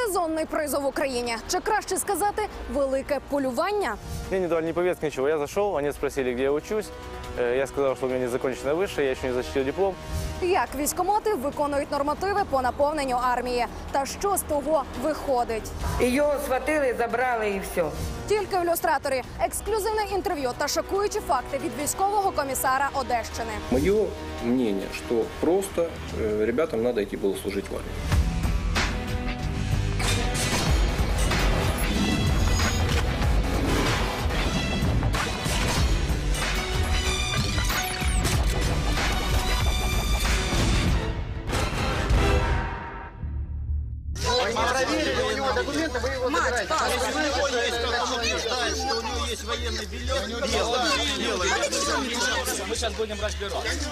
Сезонний призов в Україні. Чи краще сказати велике полювання? Мне не дали ни повестки, ничего. Я зашел, они спросили, где я учусь. Э, Я сказал, что у меня незаконченное высшее, я еще не защитил диплом. Як військомати виконують нормативи по наповненню армії? Та що з того виходить? Ее схватили, забрали и все. Тільки в люстраторі ексклюзивне інтерв'ю та шокуючі факти від військового комісара Одещини. Мое мнение, что просто э, ребятам надо идти было служить в армию.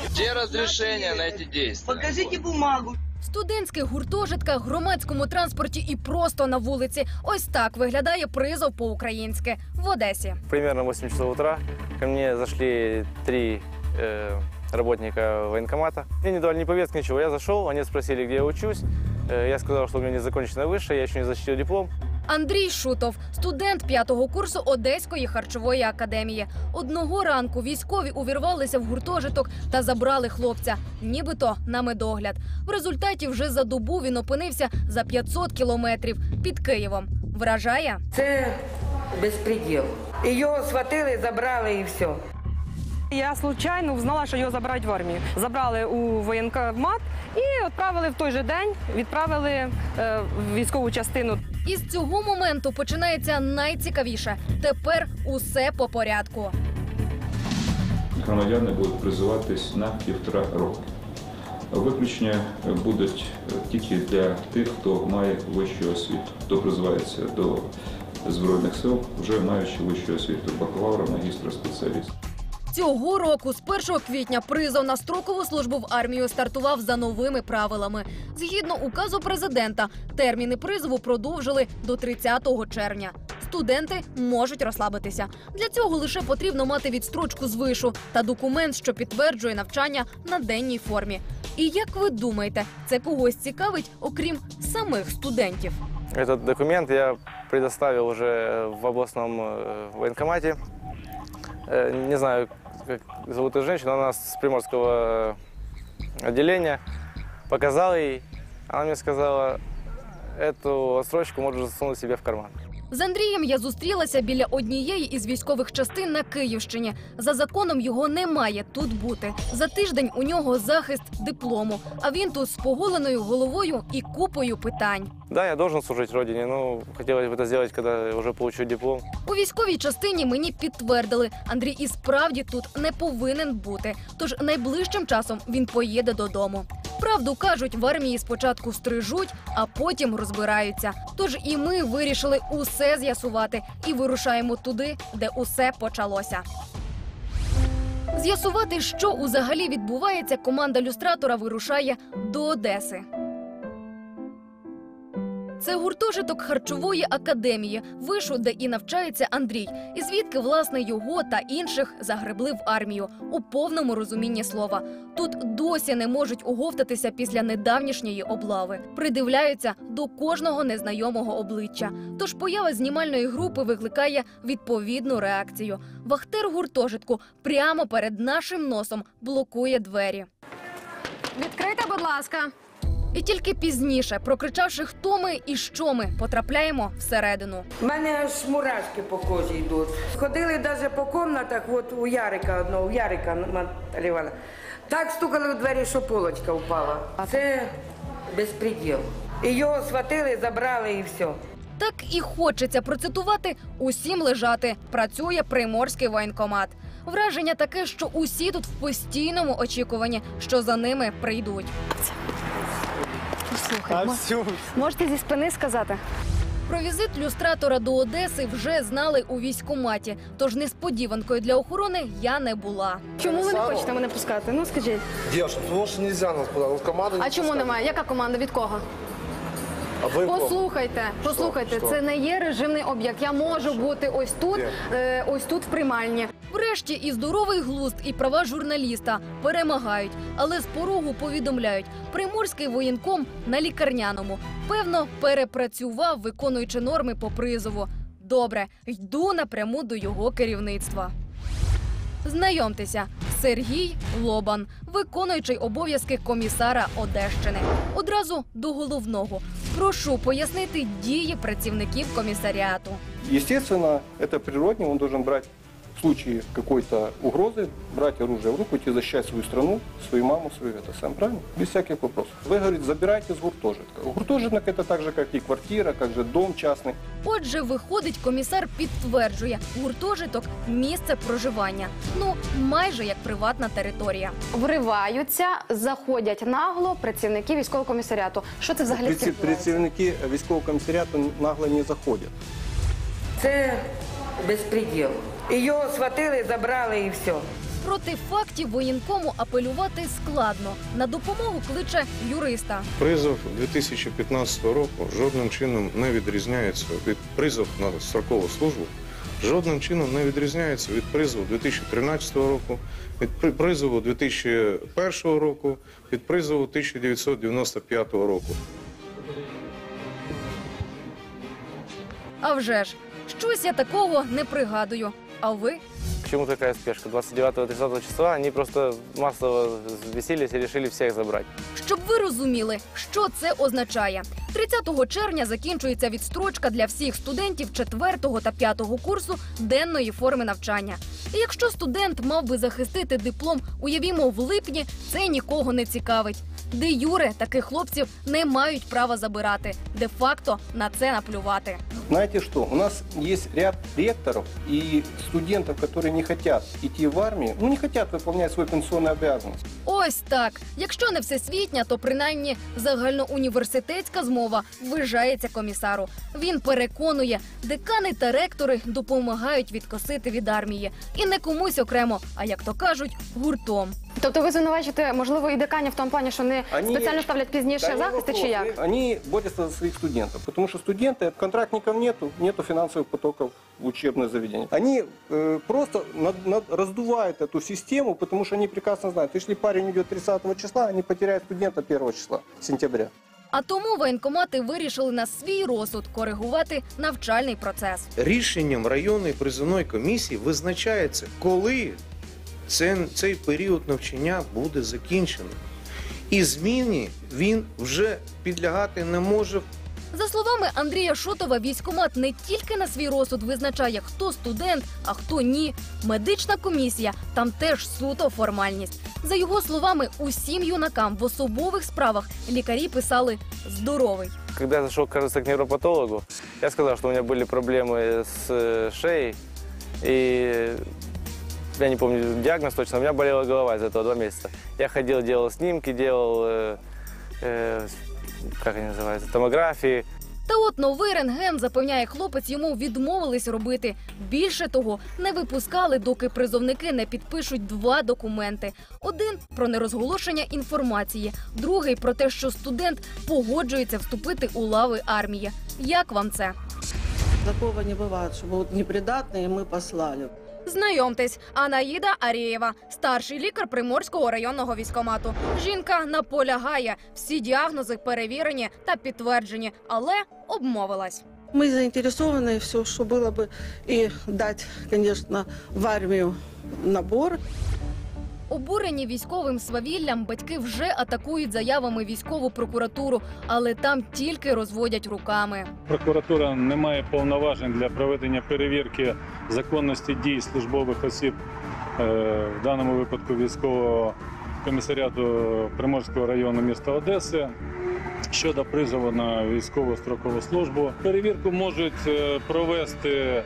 Где разрешение на эти действия? Покажите бумагу. Студентських гуртожитках, громадському транспорті і просто на вулиці. Ось так виглядає призов по-українськи в Одесі. Примерно 8 часов утра ко мне зашли три э, работника военкомата. Мне не дали ни повестки, ничего. Я зашел, они спросили, где я учусь. Э, Я сказал, что у меня незаконченное высшее, я еще не защитил диплом. Андрій Шутов, студент п'ятого курсу Одеської харчової академії. Одного ранку військові увірвалися в гуртожиток та забрали хлопця, нібито на медогляд. В результаті вже за добу він опинився за 500 кілометрів під Києвом. Вражає? Це безпреділ. Ее схватили, забрали и все. Я случайно узнала, що його забирають в армію. Забрали у воєнкомат і відправили в той же день. Відправили е, в військову частину. Із цього моменту починається найцікавіше. Тепер усе по порядку. громадяни будуть призиватись на півтора роки. Виключення будуть тільки для тих, хто має вищу освіту, хто призивається до Збройних сил, вже маючи вищу освіту бакалавра, магістра, спеціаліста. Цього року, з 1 квітня, призов на строкову службу в армію стартував за новими правилами. Згідно указу президента, терміни призову продовжили до 30 червня. Студенти можуть розслабитися. Для цього лише потрібно мати відстрочку з вишу та документ, що підтверджує навчання на денній формі. І як ви думаєте, це когось цікавить, окрім самих студентів? Этот документ я предоставил уже в областном э, военкомате. Э, Не знаю, как зовут эту женщину, она с приморского отделения. Показал ей, она мне сказала, эту строчку можешь засунуть себе в карман. З Андрієм я зустрілася біля однієї із військових частин на Київщині. За законом його не має тут бути. За тиждень у нього захист диплому. А він тут з поголеною головою і купою питань. Да, я должен служить родине, но хотелось бы это сделать, когда уже получу диплом. У військовій частині мені підтвердили, Андрій і справді тут не повинен бути. Тож найближчим часом він поїде додому. Правду кажуть, в армії спочатку стрижуть, а потім розбираються. Тож і ми вирішили усе з'ясувати і вирушаємо туди, де усе почалося. З'ясувати, що узагалі відбувається, команда люстратора вирушає до Одеси. Це гуртожиток харчової академії, вишу, де і навчається Андрій, і звідки власне його та інших загребли в армію у повному розумінні слова. Тут досі не можуть оговтатися після недавнішньої облави, придивляються до кожного незнайомого обличчя. Тож поява знімальної групи викликає відповідну реакцію. Вахтер гуртожитку прямо перед нашим носом блокує двері. Відкрийте, будь ласка. І тільки пізніше, прокричавши, хто ми і що ми, потрапляємо всередину. У мене аж мурашки по кожі йдуть. Ходили навіть по кімнатах, от у Ярика одного, у Ярика Наталі. Так стукали у двері, що полочка впала. Це безпреділ. Її схватили, забрали і все. Так і хочеться процитувати усім лежати. Працює приморський воєнкомат. Враження таке, що усі тут в постійному очікуванні, що за ними прийдуть. Слухай, можете зі спини сказати? Про візит люстратора до Одеси вже знали у військкоматі, тож несподіванкою для охорони я не була. Чому ви не хочете мене пускати? Ну скажіть. Девушка, потому что нельзя нас куда. Вот команда не А чому немає? Яка команда від кого? А вы? Послухайте, послухайте, Що? це не є режимний об'єкт. Я можу бути ось тут, Де? е, ось тут в приймальні. Врешті і здоровий глузд, і права журналіста перемагають, але з порогу повідомляють, приморський воєнком на лікарняному. Певно, перепрацював, виконуючи норми по призову. Добре, йду напряму до його керівництва. Знайомтеся, Сергій Лобан, виконуючий обов'язки комісара Одещини. Одразу до головного. Прошу пояснити дії працівників комісаріату. Естественно, это природне, он должен брать в случае какой-то угрозы, брать оружие в руку, идти защищать свою страну, свою маму, свою это сам, правильно? Без всяких вопросов. Вы, говорите, забирайте с гуртожитка. Гуртожиток это так же, как и квартира, как же дом частный. Отже, виходить, комісар підтверджує, гуртожиток місце проживання. Ну майже як приватна територія. Вриваються, заходять нагло працівники військового комісаріату. Що це взагалі Преці- відбувається? Працівники військового комісаріату нагло не заходять. Це безпреділ. І його схватили, забрали і все. Проти фактів воєнкому апелювати складно. На допомогу кличе юриста. Призов 2015 року жодним чином не відрізняється від призов на строкову службу. Жодним чином не відрізняється від призову 2013 року, від при- призову 2001 року, від призову 1995 року. А вже ж, щось я такого не пригадую. А ви? К чему такая спешка? 29-30 числа они просто массово взбесились и решили всех забрать. Щоб ви розуміли, що це означає. 30 червня закінчується відстрочка для всіх студентів 4 та 5 курсу денної форми навчання. І якщо студент мав би захистити диплом, уявімо, в липні, це нікого не цікавить. Де юре таких хлопців не мають права забирати. Де-факто на це наплювати. Знаете что? У нас есть ряд ректоров и студентов, которые не хотят идти в армию, ну не хотят выполнять свою пенсионную обязанность. Ось так. Якщо не всесвітня, то принаймні загальноуніверситетська змова вважається комісару. Він переконує, декани та ректори допомагають відкосити від армії. І не комусь окремо, а як то кажуть, гуртом. Тобто ви звинувачуєте, можливо, і деканів в тому плані, що вони Они- спеціально ставлять пізніше Да не захисти, чи вопрос. як? Они борются за своих студентов, потому что студенты, контрактников нету, нету финансовых потоков в учебное заведение. Они э, просто над- над- раздувают эту систему, потому что они прекрасно знают, если парень идет 30 числа, они потеряют студента 1 числа, сентября. А тому воєнкомати вирішили на свій розсуд коригувати навчальний процес. Рішенням районної призовної комісії визначається, коли це, цей період навчання буде закінчено. І зміні він вже підлягати не може За словами Андрія Шотова, військомат не тільки на свій розсуд визначає, хто студент, а хто ні. Медична комісія там теж суто формальність. За його словами, усім юнакам в особових справах лікарі писали здоровий. Когда я зашел, кажется, к невропатологу, я сказал, что у меня были проблемы с э, шеей. И я не помню диагноз точно, у меня болела голова из этого два месяца. Я ходил, делал снимки, делал, э, э, как они называются, томографии. Та от новий рентген, запевняє хлопець, йому відмовились робити. Більше того, не випускали, доки призовники не підпишуть два документи: один про нерозголошення інформації, другий про те, що студент погоджується вступити у лави армії. Як вам це? Такого не бывает, что будут непридатные, мы послали. Знайомтесь, Анаїда Арієва, старший лікар Приморського районного військомату. Жінка наполягає, всі діагнози перевірені та підтверджені, але обмовилась. Мы заинтересованы все, что было бы, и дать, конечно, в армию набор. Обурені військовим свавіллям батьки вже атакують заявами військову прокуратуру, але там тільки розводять руками. Прокуратура не має повноважень для проведення перевірки законності дій службових осіб, е, в даному випадку військового комісаріату Приморського району міста Одеси. Щодо призову на військову строкову службу, перевірку можуть е, провести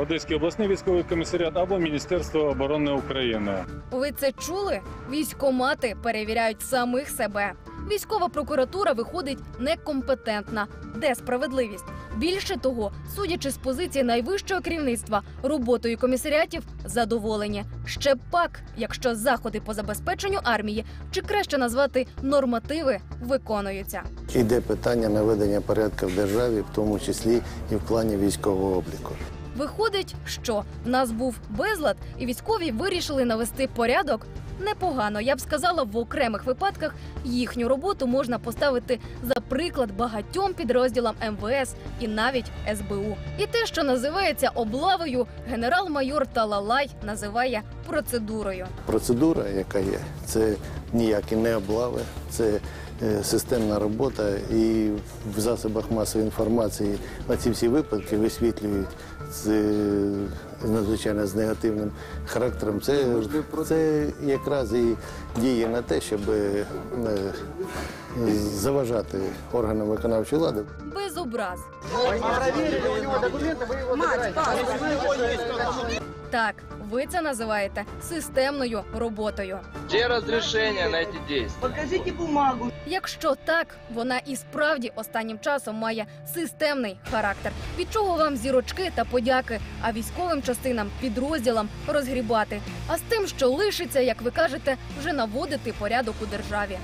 Одеський обласний військовий комісаріат або Міністерство оборони України. Ви це чули? Військомати перевіряють самих себе. Військова прокуратура виходить некомпетентна. Де справедливість? Більше того, судячи з позиції найвищого керівництва, роботою комісаріатів задоволені. Ще пак, якщо заходи по забезпеченню армії, чи краще назвати нормативи, виконуються. Йде питання наведення порядку в державі, в тому числі і в плані військового обліку. Виходить, що в нас був безлад, і військові вирішили навести порядок. Непогано, я б сказала, в окремих випадках їхню роботу можна поставити за приклад багатьом підрозділам МВС і навіть СБУ. І те, що називається облавою, генерал-майор Талалай називає процедурою. Процедура, яка є, це ніякі не облави, це е, системна робота, і в засобах масової інформації на ці всі випадки висвітлюють з, надзвичайно з негативним характером. Це, це якраз і діє на те, щоб е, заважати органам виконавчої влади. Без образ. Так, ви це називаєте системною роботою. Где разрешение на эти действия? Покажіть бумагу. Якщо так, вона і справді останнім часом має системний характер. Від чого вам зірочки та подяки, а військовим частинам, підрозділам розгрібати. А з тим, що лишиться, як ви кажете, вже наводити порядок у державі.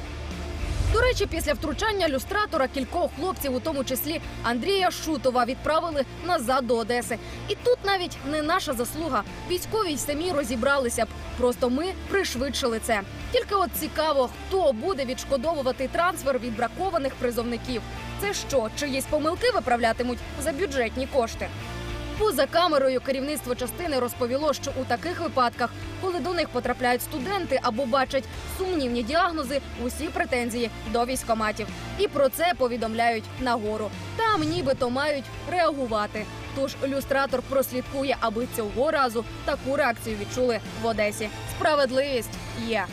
До речі, після втручання люстратора кількох хлопців, у тому числі Андрія Шутова, відправили назад до Одеси. І тут навіть не наша заслуга. Військові й самі розібралися б. Просто ми пришвидшили це. Тільки от цікаво, хто буде відшкодовувати трансфер від бракованих призовників. Це що, чиїсь помилки виправлятимуть за бюджетні кошти? Поза камерою керівництво частини розповіло, що у таких випадках, коли до них потрапляють студенти або бачать сумнівні діагнози, усі претензії до військоматів. І про це повідомляють нагору. Там нібито мають реагувати. Тож люстратор прослідкує, аби цього разу таку реакцію відчули в Одесі. Справедливість є.